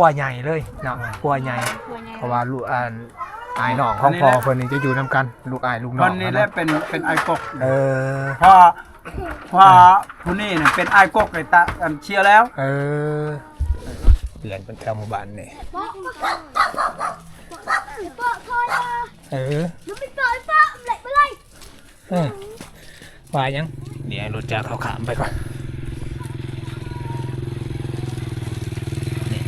ครัวใหญ่เลยเนาะครัวใหญ่ตัวใหญ่เพราะว่าลูกอ่านอายน้องของพ่อเพิ่นนี่จะอยู่นํกัน ลูกอายลูกน้คองนนี้แหละเป็นเป็นไอ้กกเออพอพอผู้นี้เนี่ยเป็นไอ้กกไอ้ตาอันเชียร์แล้วเออเดือนเป็นแถวหมู่บ้านนี่ป้าป้าพอละเออลูกไม่ต่อยป้าเหล็กไปเลยเออว่ายังเดี๋ยวให้รถจักรเขาขามไปก่อนนี่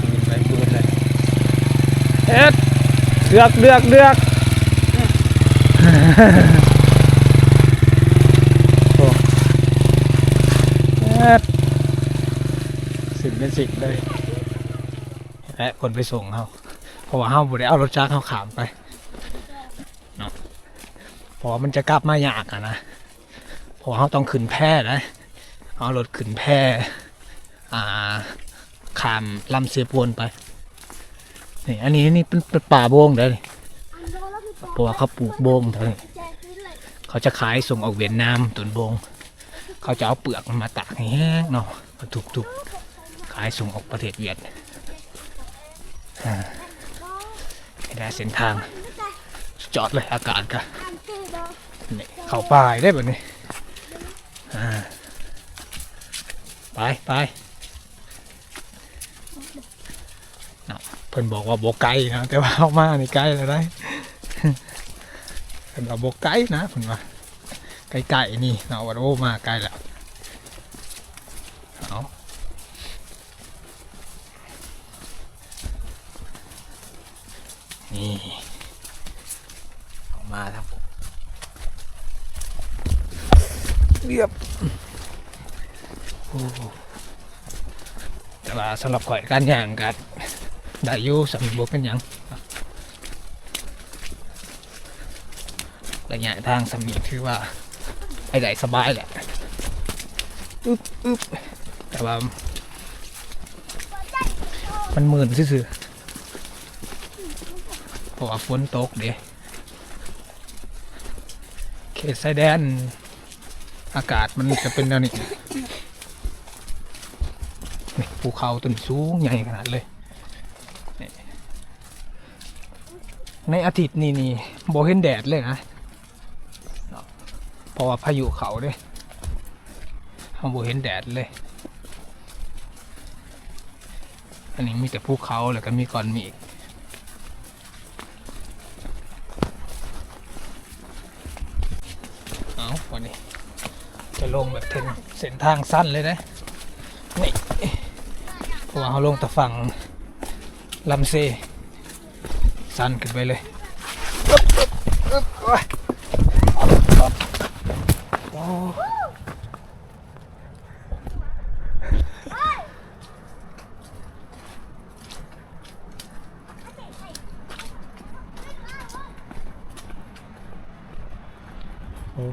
ปืนไปปืนเลย เอ็ดเดือกเดือกเดือกโอ้เอ็ดสิ่งเป็นสิ่งเลยและคนไปส่งเขาเพราะว่าเขาบุได้เอารถจักรเขาขามไปเนาะพอมันจะกลับมายากอะนะเพอเขาต้องขึ้นแพร่นะเอารถขึ้นแพร่อ่าขามลำเสียปวนไป นี่อันนี้นี่เป็นป่าโบงเด้อนี่อันโดนแล้วคือป้าเพราะว่าเขาปลูกโบงเท่านี้เขาจะขายส่งออกเวียดนามต้นโบง เขาจะเอาเปลือกมันมาตากให้แห้งเนาะมาถูกๆขายส่งออกประเทศเวียดอ่านี่ได้เส้นทางสุดยอดเลยอากาศกันอันตื้อเนาะนี่เข้าป่ายได้แบบนี้อ่ไปไป เพิ่นบอกว่าโบไกลนะแต่ว่าเอามาในไกลแล้วได้เพิ่นว่าโบไกลนะเพิ่นว่าไกลๆนี่เนาะว่าโอ้มาไกลแล้วเอานี่เอามาครับผมเรียบโอ้แต่ว่าสำหรับข่อยการย่างกัน ได้อยู่สำหรับบเป็นยังระยะทางสำนีคือว่าไปได้สบายแหละอึ๊บอึ๊บแต่ว่า มันหมื่นซื่อเพราะว่าฝนตกเด้เขตชายแดน อากาศมันจะเป็นแนวนี้นี่ภูเขาต้นสูงใหญ่ขนาดเลยนี่ ในอาทิตย์นี้นี่โบเห็นแดดเลยนะเพราะว่าพายุเขาเด้เขาโบเห็นแดดเลย อันนี้มีแต่ภูเขาแล้วก็มีก้อนมฆเอาวันนี้ จะลงแบบเทนเส้นทางสั้นเลยนะนี่เพราะว่าเขาลงแตะฝั่งลำเซ สั้นขึ้นไปเลยอึ๊บอึ๊บอึ๊บโอ้ยโอ้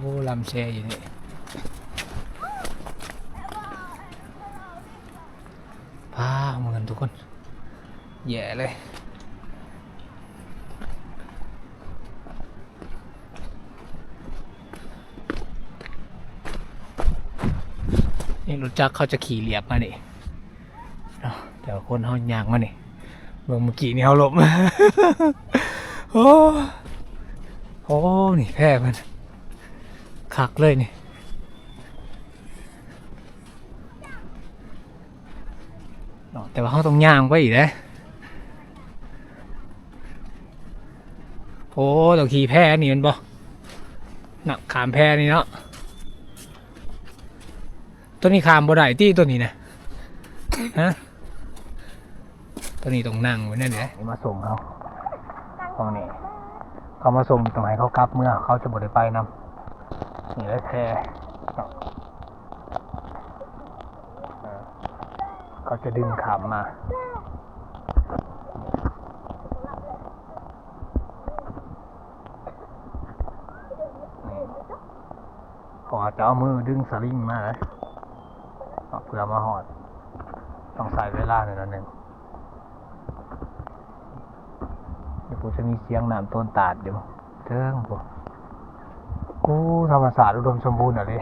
โอ้ลำเซอยู่นี่พาเหมือนทุกคนแย่เลย นี่รถ จักเขาจะขี่เรียบมานี่เนาะเดี๋ยวคนเขายางมานี่เมื่อเมื่อกี้นี่เขาหลบโอ้โอ้นี่แพ้มันคักเลยนี่เนาะแต่ว่าเขาต้องย่างไปอีกนะโอ้เราขี่แพ้นี่มันบ่หนักขามแพ้นี่เนาะ ตัวนี้ขามบ่ได้ที่ตัวนี้นะฮะตัวนี้ต้องนั่งไว้นั่นเลยมาส่งเขาตรงนี้ เขามาส่งตรงไหนเขากลับเมื่อเขาจะบ่ได้ไปนำนี่เลยแพเนาะเขาจะดึงขามมาพอจะเอามือดึงสลิงมาเลย เอาเพื่อมาหอด ต้องใส่เวลาหน่อยนึงเดี๋ยวผมจะมีเสียงน้ำต้นตาดเดี๋ยวเทิงผมกูธรรมศาสตร์อุดมสมบูรณ์อะเลย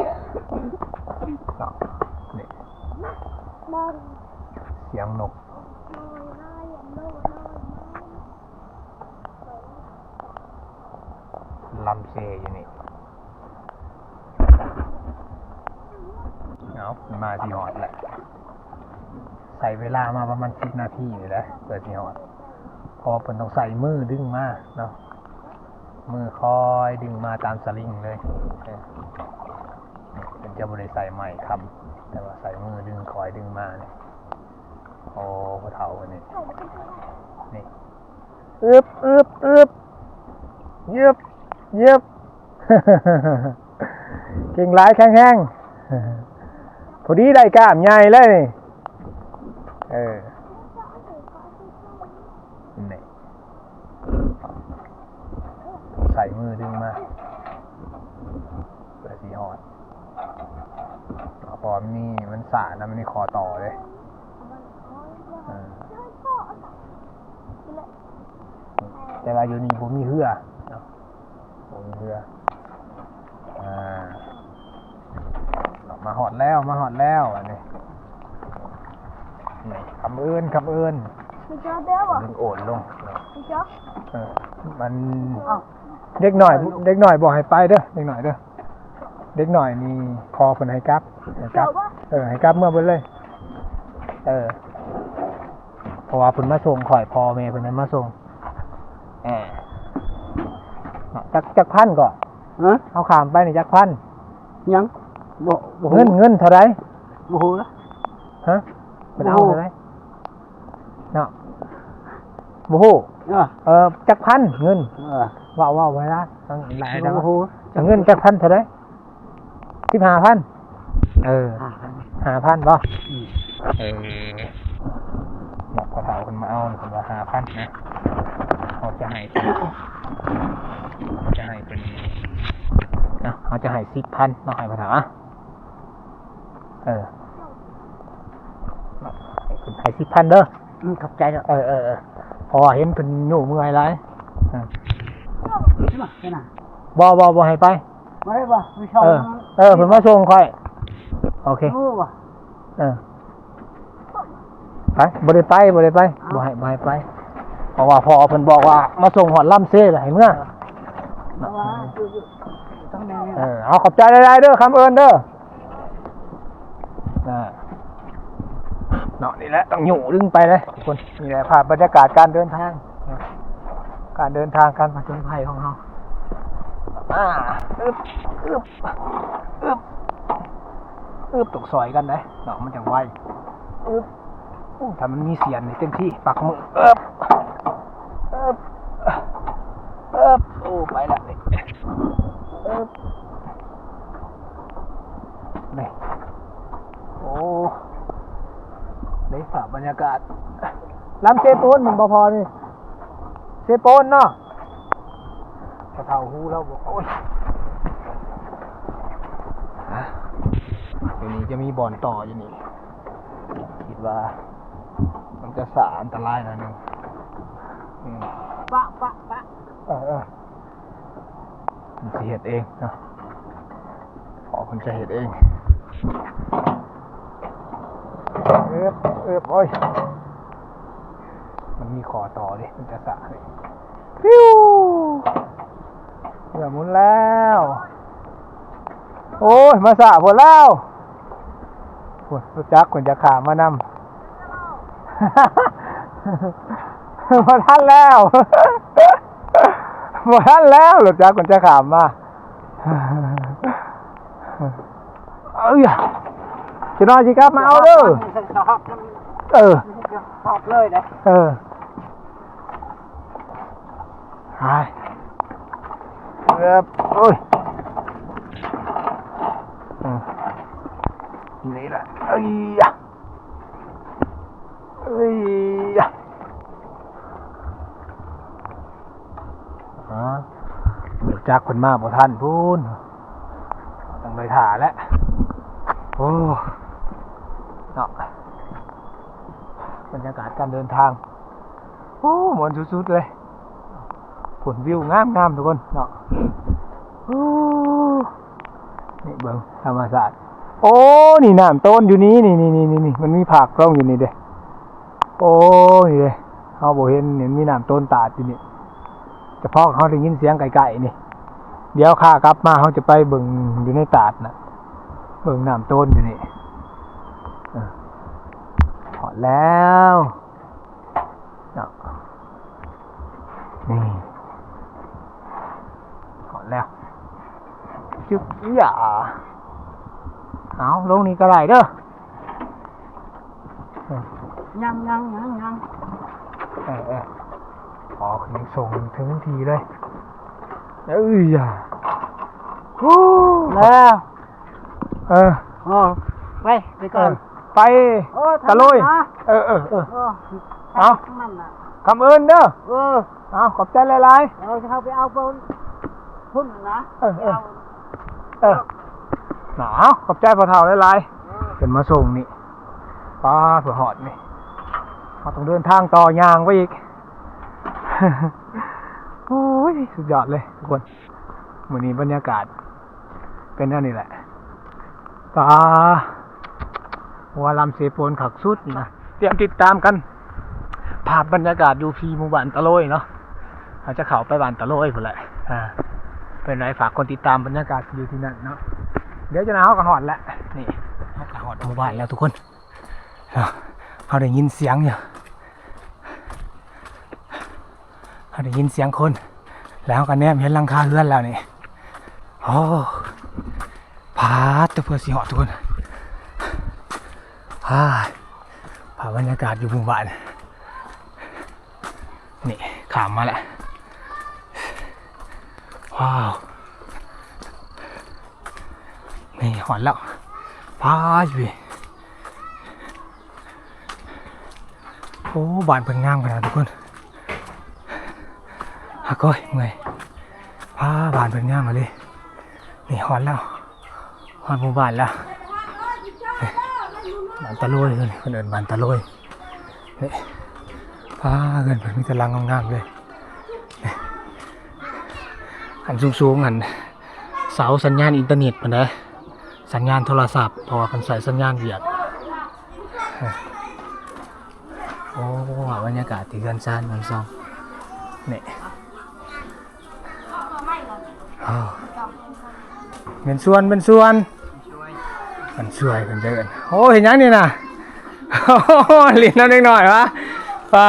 เนาะนี่มองสเสียงนกลำเซอยู่นี่ เอามาที่หอดแหละใส่เวลามาประมาณสิบนาทีนี่แหละเปิดที่หอดเพอเพิ่นต้องใส่มือดึงมาเนาะมือคอยดึงมาตามสลิงเลยเป็นจะบริใส่ใหม่ครับแต่ว่าใส่มือดึงคอยดึงมาเนี่ยโอ้พอเท่ากันนี่นี่อึบอึบอึบเย็บเย็บเก่งหลายแข็งแห้ง พอดีได้กล้ามใหญ่เลยเออนี่ใส่มือดึงมาเปิดสีหอดเอาพอมนี่มันสาดนะมันนี่คอต่อเลยแต่ว่าอยู่นี่ผมมีเหือผมมีเหืออ่า มาหอดแล้วมาหอดแล้วอันนี้นี่คำเอิญคำเอิญมีเจ้าเด้อบ่ดึงโอนลงมีเจ้าเออมันเด็กหน่อย เด็กหน่อยบอกให้ไปเด้อเด็กหน่อยเด้อเด็กหน่อยนี่คอเพิ่นให้กลับให้กลัเจ้าบว่าเออให้กลับเมื่อเบิ่เลย เออเพราะว่าเพิ่นมาส่งข่อยพ่อแม่เพิ่นนั้นมาส่งแอบจักจักพันก่อนฮะเอาขามไปนี่จักพันยัง บ่บ่เงินเงินเท่าไหรบ่ฮู้นะฮะมันเอาโอ้โหเท่าไหรเนาะโอ้โหเออเออจักพันเงินเออว่าว่าไว้ละตั้งหลายจังบ่ฮู้จะเงินจักพันเท่าไหรสิบห้าพันเอออ่าห้าพันบ่อืมเออหมอกกระเถาคนมาเอาคนว่าห้าพันนะเขาจะให้เขาจะให้เป็นเนาะเขาจะให้สิบพันเนาะให้กระเถาอะ เออให้สิบพันเด้ออืมขอบใจแล้วเออเออเออเพอเห็นเป็นหนูเมื่อยไรใช่มั้ยใช่น่ะบอบอบอให้ไปไม่ได้บ่ไม่ชอบเออ เออเพิ่นมาส่งค่อย โอเค รู้บ่เออ ไปบ่ได้ไปบ่ได้ไปบ่ให้บ่ให้ไป เพราะว่าพอเพิ่นบอกว่า มาส่งหอดล่ำเซ่เลยให้เมื่อ เพราะว่าอยู่ๆต้องแน่ เออ เอาขอบใจหลายๆเด้อคำเอิญเด้อน่ะ เนาะนี่แหละต้องอยู่ดึงไปเลยทุกคนนี่แหละภาพบรรยากาศการเดินทาง การเดินทางการผจญภัยของเราอ่าอึบอึบอึบอึบตกซอยกันนะเนาะมันจังไวอึบถ้ามันมีเสียงในเต็มที่ปักมืออึบอึบอึบโอ้ไปละนี่อึบนี่โอ้ได้ฝาก บรรยากาศลำเซโปนมันบ่พอนี่เซโปนเนาะกระเท่าหูแล้วบอกโอ้ยอะเดี๋ยวนี้จะมีบ่อนต่ออยู่นี่ คิดว่า มันจะสาอันตรายหนะนึงอืมปะปะปะเออเออมันจะเหตุเองเนาะขอคนจะเหตุเอง เอบ เอบโอ้ยมันมีขอต่อดิมันจะสาเลยฟิวเหลือหมุนแล้ว โอ้ย มาสะผลแล้วผลรู้จักคนจะขามานำมาท่านแล้วมาท่านแล้วรู้จักคนจะขามมาเอ้ย จะนอนสิครับมาเอาเด้อชอบเออชอบเลยนะเออหายเอบโอ้ยอืมนี่แหละเอ้ยยะเอ้ยยะฮะเดี๋ยวจักคนมากบ่ท่านพูนต้องไปถ่าแล้วโอ้เนาะ บ รรยากาศการเดินทางโอ้หมวนสุดๆเลยผลวิวงามงามๆทุกคนเนาะโอ้นี่เบิ้งธรรมศาสตร์ โอ้นี่น้ำต้นอยู่นี้นี่นี่นี่นี่มันมีผักร่องอยู่นี่เด้โอ้ยเด้เฮาบ่เห็นเห็นมีน้ำต้นตาดอยู่นี่เฉพาะเขาได้ยินเสียงไก่ๆนี่ เดี๋ยวข้ากลับมาเขาจะไปเบิ่งอยู่ในตาดนะเบิ่งน้ำต้นอยู่นี่ ถอดแล้วเนาะนี่ถอดแล้วจึกอย่าเอาลงนี่ก็ได้เด้อยังยังยังยังเออเออขอคืนส่งถึงทีเลยเอ้ยอย่าโอ้แล้ว เออโอ้ไป ไปเอก่อนอ ไปโอ้ตะลุย ทำนะ เออเออเออโอ้เอาทั้งนั่นน่ะคำเอิญเด้อเออเอาขอบใจหลาย เราจะเข้าไปเอาบนพุ่นน่ะนะเออเออ ๆเออหนาวขอบใจพอเท่าหลายๆเป็นมาส่งนี่ป้าเผื่อหอดนี่เราต้องเดินทางต่อยางไปอีก โอ้ยสุดยอดเลยทุกคนวันนี้บรรยากาศ เป็นอันนี้แหละปลา หัวลำเสโปนขักสุดนะเตรียมติดตามกัน ภาพบรรยากาศยูพีหมู่บ้านตะโลยเนาะอาจจะเข้าไปบ้านตะโลยพุ่นแหละอ่าเป็นไรฝากคนติดตามบรรยากาศอยู่ที่นั่นเนาะเดี๋ยวจะนาเขากระหอดแล้วนี่เขากระหอดหมู่บ้านแล้วทุกคนเอาเขาได้ยินเสียงอยู่เขาได้ยินเสียงคน แล้วกันแนมเห็นลังคาเรือนแล้วนี่โอ้พาดตัวเพื่อสีหอดทุกคน พาดพาบรรยากาศอยู่หมู่บ้าน นี่ขามมาแล้วว้าว นี่หอนแล้วพาอยู่โอ้บานเพิ่นงามขนาดทุกคนฮักก้อยเมื่อยพาบานเพิ่นงามมาเลย นี่หอนแล้วหอนหมู่บ้านแล้วานตะโลยเลยคนเอินบานตะโลยนี่พาเงินเพิ่นมีตะลังงามๆเลยอันสูงๆอันเสาสัญญาณอินเทอร์เน็ตมันนะสัญญาณโทรศัพท์เพราะว่ามันใส่สัญญาณเวียดเอ้โอ้บรรยากาศที่เรือนซานมันซองเนี่อ้าวเป็นส่วนเป็นส่วน มันช่วยกันเดินโอ้เห็นยังนี่นะโอ้โหลิ้นน้ำเล็กหน่อยวะปลา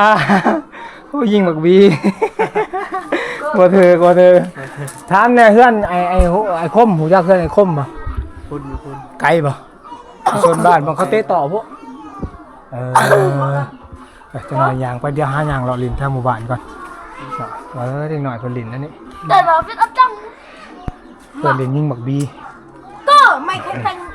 โอ้ยิงหมักบีกลัวเธอกลัวเธอถามเนี่ยเพื่อนไอไอหูไอคมหูยักษ์เพื่อนไอคมปะคุณคุณไกลปะส่วนบ้านบางเขาเตะต่อพวกเออเออจะหน่อยยางไปเดียวหายางเราลินแถวหมู่บ้านก่อนเออเด็กหน่อยเพิ่นลินนั่นนี่แต่เราเป็นอับจังเพิ่นลินยิงบักบีก็ไม่เคยเป็นนักเกิดเป็นอับจังโอ้ยอะไรเพิ่นลินยิงบักบีเลยนี่เด็กหน่อยเพิ่นแซวแซวอยู่นี่เออเดี๋ยวพาทุกคนย่าง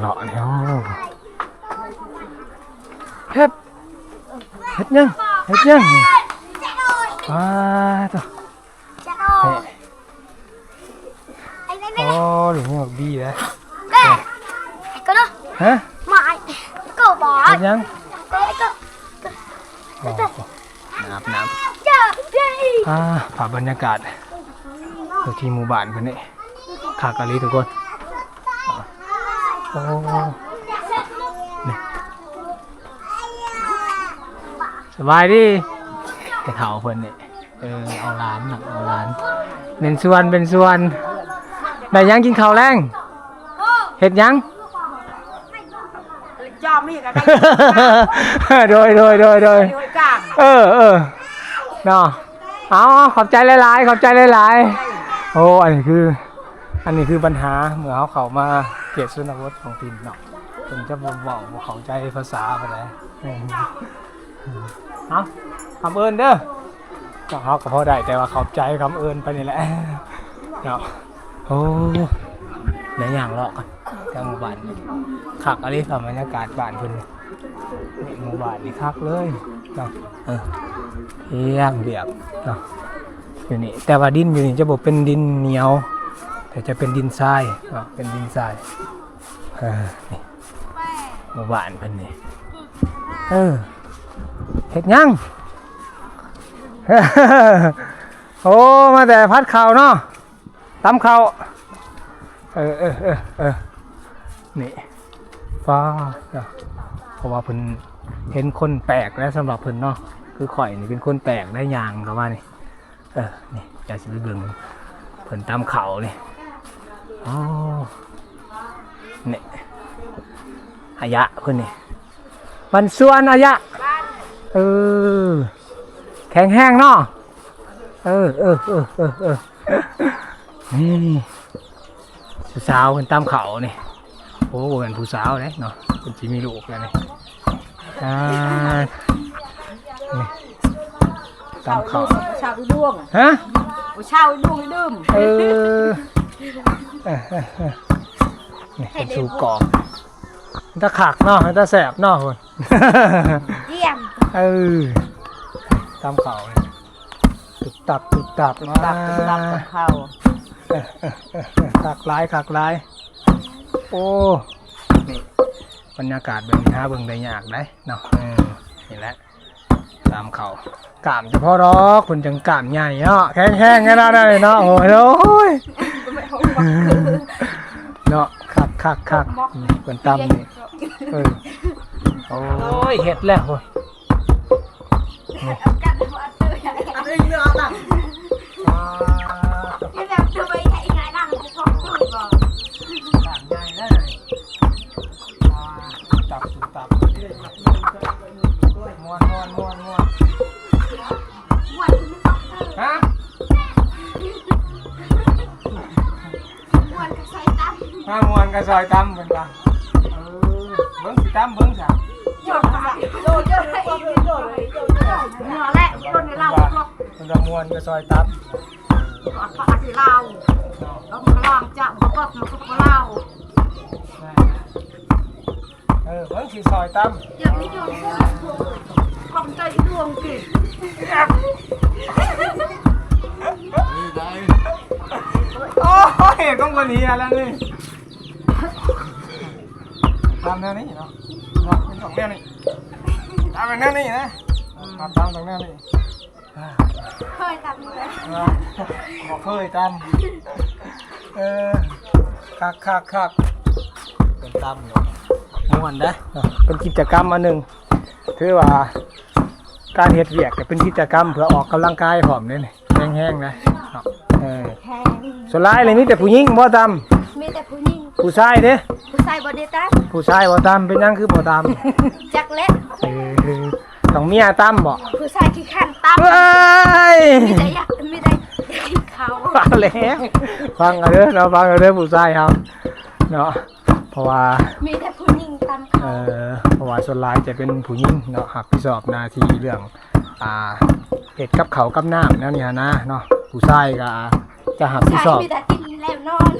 เลาะเนี่ยโอ้เฮ็ดเฮ็ดยังเฮ็ดยังนี่ว้าตัวจะเอาเฮ้ไอ้นี่โอ้หรือบักบี บอกเฮ็ดยังก็ก็อ๋อน้ำน้ำจะเย้อ่าภาพบรรยากาศอยู่ที่หมู่บ้านเพิ่นนี่ขากะลีทุกคนอ่าโอ้นี่สบายดีไปเถาเพิ่นนี่เออเอาร้านน่ะเอาร้านเป็นส่วนเป็นส่วนได้ยังกินข้าวแรงเฮ็ดยังจอมนี่ก็ได้โดยโดยโดยโดยด้วยกลาง เออเออเนาะเอาขอบใจหลายๆขอบใจหลายๆโอ้อันนี้คือ อันนี้คือปัญหาเมื่อเขาเขามาเกียดสุนทรพจน์ของทีมเนาะผมจะบอกบอกว่าเขาใจภาษาไปเลยเอาคำเอินเด้อก็เขาก็พอได้แต่ว่าขอบใจคำเอินไปนี่แหละเนาะโอ้ไหนอย่างเลาะกันแถวหมู่บ้านขักอะไรกับบรรยากาศบ้านเพิ่นนี่หมู่บ้านนี่คักเลย เนาะเออเอียงเรียบเนาะอยู่นี่แต่ว่าดินอยู่นี่จะบอกเป็นดินเหนียว แต่จะเป็นดินทรายเนาะเป็นดินทรายเออนี่มู่บ้านเพิ่นนี่เออเฮ็ดยังโอ้มาแต่พัดเข่าเนาะตำเข่าเออเออเออเออนี่ฟ้าเนาะเพราะว่าเพิ่น เห็นคนแปลกแล้วสำหรับเพิ่นเนาะคือข่อยนี่เป็นคนแปลกได้ยางกับว่านี่เออนี่จะสิไปเบิ่งเพิ่นตำเขานี่อ๋อนี่อายะเพิ่นนี่มันส่วนอายะเออแข็งแห้งเนาะเออเออเออเออเออนี่สาวเป็นตามเขานี่โอ้โหเป็นผู้สาวเลยเนาะเป็นจีมีลูกแล้วนี่ อ่านี่ตามเขาชาวดวงฮะชาวดวงดื่มเออเออเออเออนี่เป็นสูกรอบมันตะขักเนาะมันตะแสบเนาะคนเยี่ยมเออตามเขาเลยตุบตับตุบตับดับดับกับเขาขักลายขักลาย โอ้นี่บ รรยากาศเบิ่งหาเบิ่งได้ยากได้เนาะเออนี่แหละตามเขากามเฉพาะรอกคุณจังกามใหญ่เนาะแข็งแห้งๆกันได้เลยเนาะโอ้ยโอ้ยเนาะคักคักคักนี่เป็นตำนี่เออโอ้ยเห็ดแล้วโอ้ยอันนี้เนื้อต่างนี่ กระซอยตำเป็นปะเออเบิ้งสิตำเบิ้งสามหยดมาโดนโดนให้อีกโดนโดนเนื้อแหละคนในเราหรอกมันจะมวนกระซอยตอัดปากที่เราแล้วมันก็ล่างจะมันก็มันก็เล่าเออเบิ้งสิซอยตอย่างนี้โยนความใจดวงกินำโอ้ยต้องคนนี้แล้วนี่ ตำแนวนี้เนาะเนาะเป็นสองแนวนี้ตำเป็นแนวนี้นะตำตำตรงแนวนี้เคยทำเลยอ่าบอกเคยตำเออคักคักคักเป็นตำอยู่ม่วนได้อเป็นกิจกรรมอันหนึ่งถือว่าการเฮ็ดเวียกก็เป็นกิจกรรมเพื่อออกกำลังกายผอมเนี่ยนี่แห้งๆนะเนาะเออแค่ส่วนหลายเลยมีแต่ผู้หญิงบ่ตมีแต่ผู้หญิงำผู้ชายเด้ ผู้ชายบอดี้ตั้มผู้ชายบ่ตำเป็นหยังคือบ่ตจักเล็กำเออต้องเมียตำบ่ผู้ชายขี้ขันตั้มเฮ้ยมีแต่อยากมีแต่เขาฟังแล้วฟังเอาเด้อเราะฟังเอาเด้อผู้ชายเฮาเนาะเพราะว่า มีแต่ผู้หญิงตั้มเอเขาอเพราะว่าส่วนหลายจะเป็นผู้หญิงเนาะหักผิดชอบหน้าที่เรื่อง อ่าเฮ็ดกับเขาวกับน้ำแนวนี้นะเนาะผู้ชายก็จะหักผิดชายชอบ มีแต่กินแล้วนอน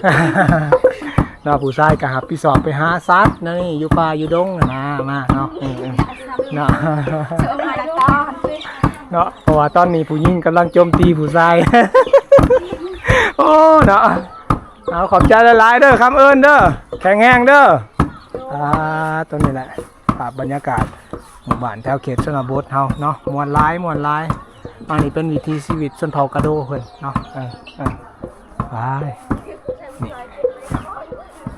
เนาะผู้ชายก็หับพี่สอบไปหาซัดนั่นนี่อยู่ป่าอยู่ดงนะนะมาเนาะอืมเนาะเนาะเพราะว่าตอนนี้ผู้หญิงกำลังโจมตีผู้ชาย โอ้เนาะเอาขอบใจหลายๆเด้อคำเอิญเด้อแข็งแรงเด้ออ่าตัวนี้แหละภาพบรรยากาศหมู่บ้านแถวเขตชนบทเฮาเนาะมวนหลายมวนหลายอันนี้เป็นวิถีชีวิตชนเผ่ากระโดเพิ่นเนาะเออเออไป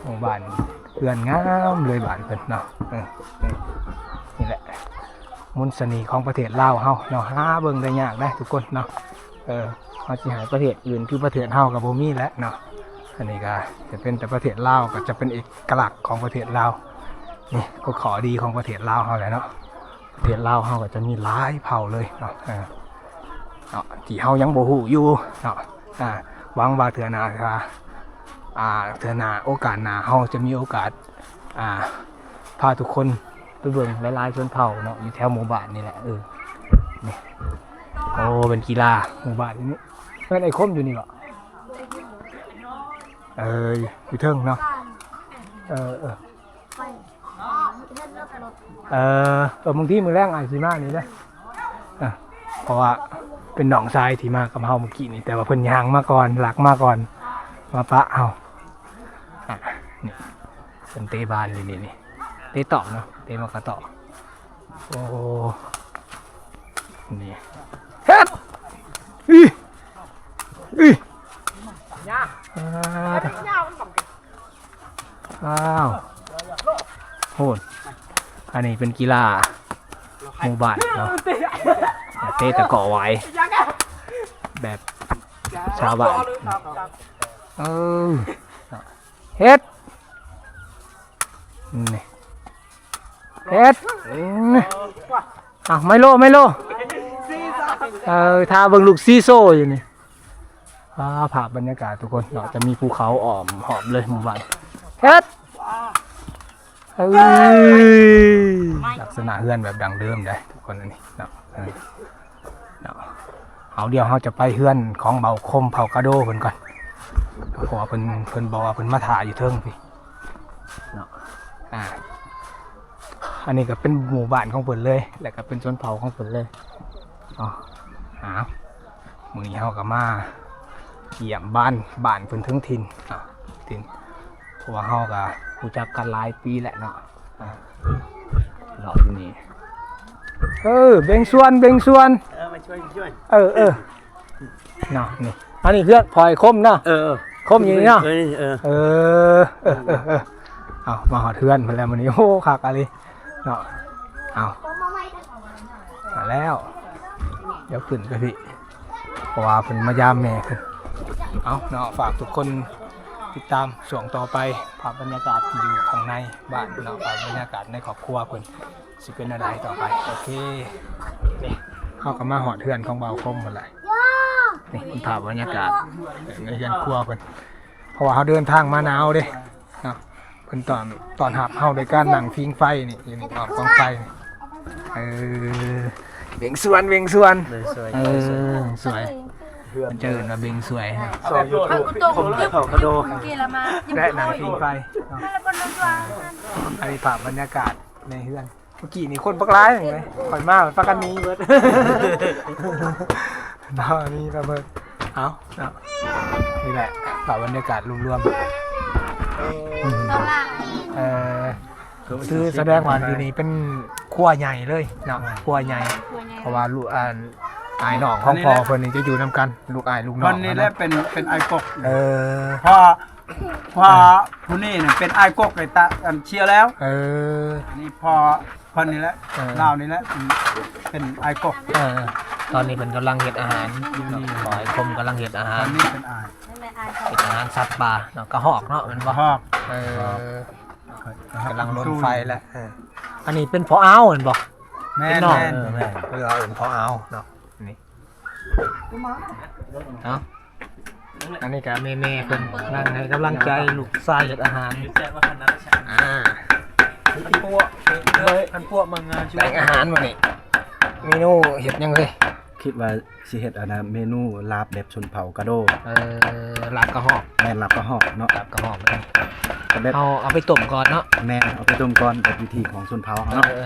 หมู่บ้านเพื่อนงามเลยบ้านเพิ่นเนาะนี่แหละมนต์เสน่ห์ของประเทศลาวเฮาเนาะหาเบิ่งได้ยากได้ทุกคนเนาะเออเฮาสิหายประเทศอื่นคือประเทศเฮากับบ่มีแล้วเนาะอันนี้ก็จะเป็นแต่ประเทศลาวก็จะเป็นเอกลักษณ์ของประเทศลาวนี่ก็ขอดีของประเทศลาวเฮาแหละเนาะประเทศลาวเฮาก็จะมีหลายเผ่าเลยเนาะเออเนาะที่เฮายังบ่ฮู้อยู่เนาะอ่าหวังว่าเทื่อนาค่ะ อ่าเทื่อนาโอกาสหนาเฮาจะมีโอกาสอ่าพาทุกคนไปเบิ่งหลายๆชนเผ่าเนาะอยู่แถวหมู่บ้านนี่แหละเออนี่โอ้เป็นกีฬาหมู่บ้านนี้เพื่อนไอ้คมอยู่นี่เหรอเอออยู่เทิงเนาะเออเออเออเออบางที่มือแรงอาจสิมานี่ได้ออะเพราะว่าเป็นหนองทรายที่มากับเฮาเมื่อกี้นี่แต่ว่าเพิ่นยางมาก่อนหลักมาก่อนมาปะเอา นี่เป็นเตะบานเลยนี่นี่เตะต่อเนาะเตะมากระต่อโอ้นี่เฮ็ดอีอุ้ยอ้าวอ้าวโหดอันนี้เป็นกีฬาหมู่บ้านเนาะเตะตะเกาะไว้ แบบชาวบ้านเออเฮ็ด นี่เฮ็ดนี่อะไม่โลไม่โลเออทาเบิงลูกซีโซ่อยู่นี่อ่าภาพบรรยากาศทุกคนเนาจะมีภูเขาอ้อมหอมเลยหมู่บ้านเฮ็ดเอ้ยลักษณะเฮือนแบบดังเดิมเลยทุกคนอันนี้เนาะเออเนาะเอาเดียวเราจะไปเฮือนของเบาคมเผากระโดเพิ่นก่อนเพราะว่าเพิ่นเพิ่นบอกว่าเพิ่นมาถ่ายอยู่เทิงพี่เนาะ อ่าอันนี้ก็เป็นหมู่บ้านของเพิ่นเลย แล้วก็เป็นชนเผ่าของเพิ่นเลยอ๋อหามื้อนี้เฮาก็มาเยี่ยมบ้านบ้านเพิ่นถึงถิ่นอะถิ่นเพราะว่าเฮาก็รู้จักกันหลายปีแหละเนาะอ่าเราอยู่นี่เออเบ่งส่วนเบ่งส่วน เออมาช่วยช่วยเออเออเนาะนี่อันนี้เพื่อนพลอยคมเนาะเออคมอย่างนี้เนาะเออเออเออเออ เอามาหอดเพื่อนมาแล้ววันนี้โอ้คักอะไรเนาะเอามาแล้ว เดี๋ยวขึ้นไปพี่เพราะว่าเป็นมายามแม่ขึ้นเอาเนาะฝากทุกคนติดตามช่วงต่อไปภาพบรรยากาศที่อยู่ข้างในบ้านเนาะภาพบรรยากาศในครอบครัวเพิ่นสิเป็นอะไรต่อไปโอเคนี่เข้ากับมาหอดเพื่อนของเบาคมหมดเลยนี่เป็นภาพบรรยากาศในเรือนครัวเพิ่นเพราะว่าเขาเดินทางมาหนาวเด้ เนาะเพิ่นตอนตอนหับเฮาโดยการนั่งพิงไฟนี่อยู่นี่ออกกองไฟนี่เออเบ่งสวนเบ่งสวนเลยสวยเออสวยมันเจอมาเบ่งสวยฮะสวยยูทูบผมเขากระโดกินแล้วมาและนั่งพิงไฟเนาะอันนี้ภาพบรรยากาศในเรือนเมื่อกี้นี่คนปักร้ายอย่างไรข่อยมากปักกันนี้เบิดเนาะนี่ระเบิดเอาเนาะนี่แหละภาพบรรยากาศรวมๆ ต้องล่างเอ่อคือแสดงว่าที่นี่เป็นครัวใหญ่เลยเนาะครัวใหญ่เพราะว่าลูกอ่านอายน้องของพ่อเพิ่นนี่จะอยู่นํกัน ลูกอายลูกน้คองนนี้แหละเป็นเป็นไอ้กกเออ พอพอผู้นี้เนี่ยเป็นไอ้กกไอ้ตาอันเชียร์แล้วเออ นี่พอคนนี้แหละเออลาวนี่แหละอืมเป็นไอ้กกเออตอนนี้เพิ่นกำลังเฮ็ดอาหารอยู่นี่ขอยคมกำลังเฮ็ดอาหาครนนี้เป็นไอ้ นั่นแหละอายเฮ็ดอาหารสัตว์ป่าเนาะกระหอกเนาะแมันบ่หอกเออกำลังลนไฟแล้วเอออันนี้เป็นพออ้าวแม่นบ่แม่เป็นนน้องแม่นเออแม่นเรือเอิ้นพออ้าวเนาะนี่เนาะอันนี้ก็แม่ๆเพิ่นนั่งให้กำลังใจลูกชายเฮ็ดอาหารอ่าพวกเลยพันพวกมางานช่วแบ่ยงอาหารมานี่เมนูเห็ดยังเลย คิดว่าสิเฮ็ดอันนะเมนูลาบแบบชนเผ่ากระโดเออลาบกระหอกแม่นลาบกระหอกเนาะลาบกระหอกเลยก็แบบเอาเอาไปต้มก่อนเนาะแม่นเอาไปต้มก่อนแบบวิธีของชนเผ่าเอเนาะอ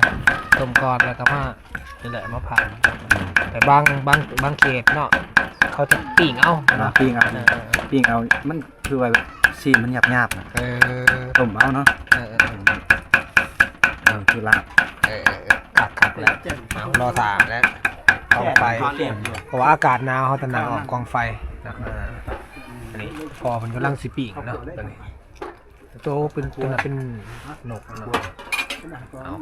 ต้มก่อนแล้วก็มานี่แหละมาผ่านแต่บางบางบางเขตเนาะเขาจะปิ้งเอามาเนาะปิ้งเอาเออปิ้งเอามันคือว่าซีนมันหยาบๆนะเออต้มเอาเนาะเออเออเออคือลาบเออเออขัดขัดแล้วเอารอถามแล้ว กองไฟ เพราะว่าอากาศหนาวเขาจะนั่งออกกองไฟนะเอออันนี้พอมันกำลังสิปิ้งเนาะตอนนี้โตเป็นตัวน่ะเป็นนกเนาะเอา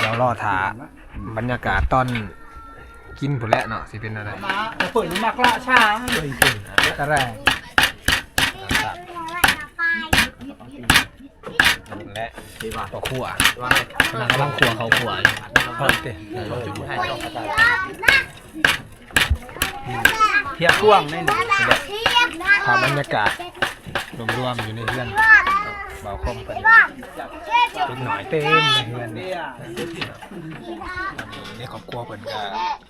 เดี๋ยวรอถาบรรยากาศตอนกินผุนแหละเนาะสิเป็นอะไรมาเปิดมักละช้างก็แรก และตัวขั่วกำลังกำลังขั่วเขาขั่วอยู่เพิ่มเตะเทียบพ่วงนี่นี่ภาพบรรยากาศรวมๆอยู่ในเรื่อนเบาคมไปเป็นหน่อยเต็มในเรื่อนนี่ในครอบครัวเปิ่นก็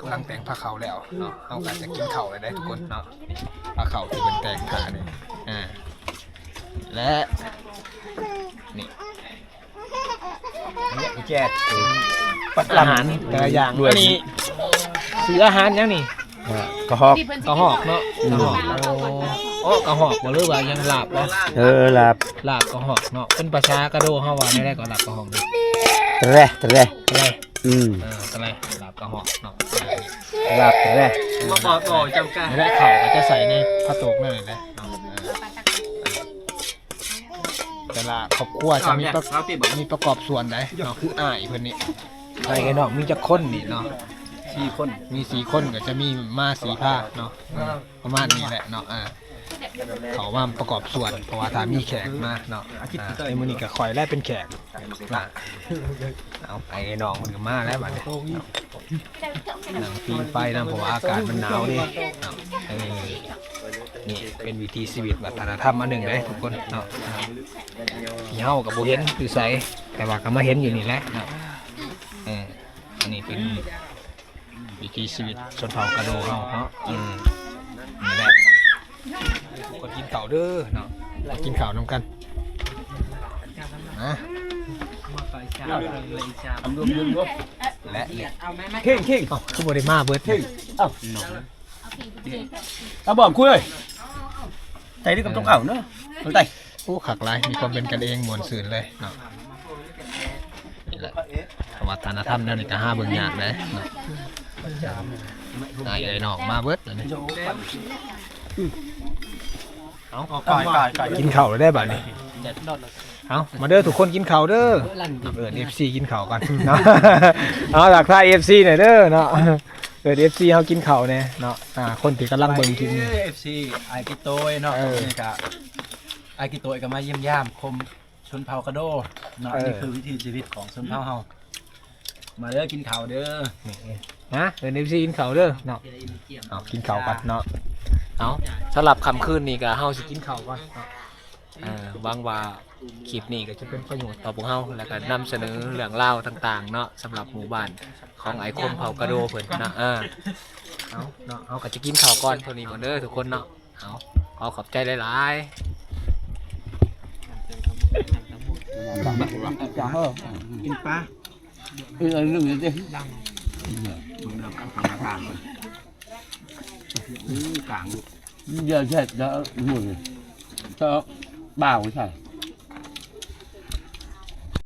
กำลังแต่งผ้าเขาแล้วเนาะเอากันจะกินเข่าเลยได้ทุกคนเนาะผ้าเขาที่เป็นแต่งผ้านี่อ่าและ นี่นี่แจกอาหารแต่ละอย่างอันนี้ซื้ออาหารยังนี่กระหอก กระหอกเนาะกระหอกโอ้กระหอกบ่หรือว่ายังลาบบ่เออลาบลาบกระหอกเนาะเป็นประชากระโดเฮาว่าได้ได้ก็ลาบกระหอกนี่ตะแรตะแรอะไรอืมเอออะไรลาบกระเหาะเนาะลาบแท้มาบอกต่อจำกันนี่แหละเขาก็จะใส่ในผ้าโตกนั่นเลยนะเนาะเออ แต่ละครอบครัวจะมีประเราติดบอกมีประกอบส่วนใดเนาะคืออ้ายเพิ่นนี่ใครกันเนาะมีจะคนนี่เนาะสี่คนมีสีคนก็จะมีมาสีผ้าเนาะเออประมาณนี้แหละเนาะอ่า เขามาประกอบส่วนเพราะว่าถามีแขกมาเนาะอ่าไอ้มื้อนี้ก็คอยแลเป็นแขกนะเอาไปไอ้น้องมันก็มาแล้วบัดนี้หนังปีนไฟนะเพราะว่าอากาศมันหนาวนี่เนาะเออนี่เป็นวิธีชีวิตวัฒนธรรมอันหนึ่งเลยทุกคนเนาะที่เฮากับโบเห็นคือใสแต่ว่าก็มาเห็นอยู่นี่แหละเนาะเอออันนี้เป็นวิถีชีวิตชนเผ่ากระโดเฮาเนาะอืมนี่แหละ ข้าวเด้อเนาะมากินข้าวนำกันนะทำรวมรวมรวมและเนี่ยเข่งเข่งเอ้าคือบ่ได้มาเบิดเฮ้ยเอาบอกคุยเลยใจที่กำต้องเอาเนาะเอาใจโอ้ขักหลายมีความเป็นกันเองมวนซื่นเลยเนาะนี่แหละวัฒนธรรมแนวนี้ก็ห้าเบิ่งยากเลยเนาะนายเอ้ยน้องมาเบิดอันนี้ เอาก่อยก่อยก่อยกินข้าวแล้วได้บัดนี้เอามาเด้อทุกคนกินข้าวเด้อเอิด FC กินข้าวกันเนาะเอาหลักทาย FC หน่อยเด้อเนาะเอิด FC เฮากินข้าวแน่เนาะอ่าคนที่กำลังเบิ่งคลิปนี้เอฟซีไอกิโตยเนาะเออนี่ก็ไอกิโตยก็มาเยี่ยมย่ามคมชนเผ่ากระโดเนาะเออนี่คือวิถีชีวิตของชนเผ่าเฮามาเด้อกินข้าวเด้อนะเอิด FC กินข้าวเด้อเนาะเอากินข้าวกันเนาะ เอาสำหรับค่ำคืนนี้ก็เฮาสิกินข้าวก่อนเนาะเอ่อหวังว่าคลิปนี้ก็จะเป็นประโยชน์ต่อพวกเฮาแล้วก็นำเสนอเรื่องราวต่าง ๆ เนาะสำหรับหมู่บ้านของไอคมเผากระโดเพิ่นเนาะเออเอาเนาะเอาก็จะกินข้าวก่อนตัวนี้หมดเด้อทุกคนเนาะเอาขอขอบใจหลายๆกินปลา กลางลูก giờ chết đã nguội rồi cho bảo cái thầy.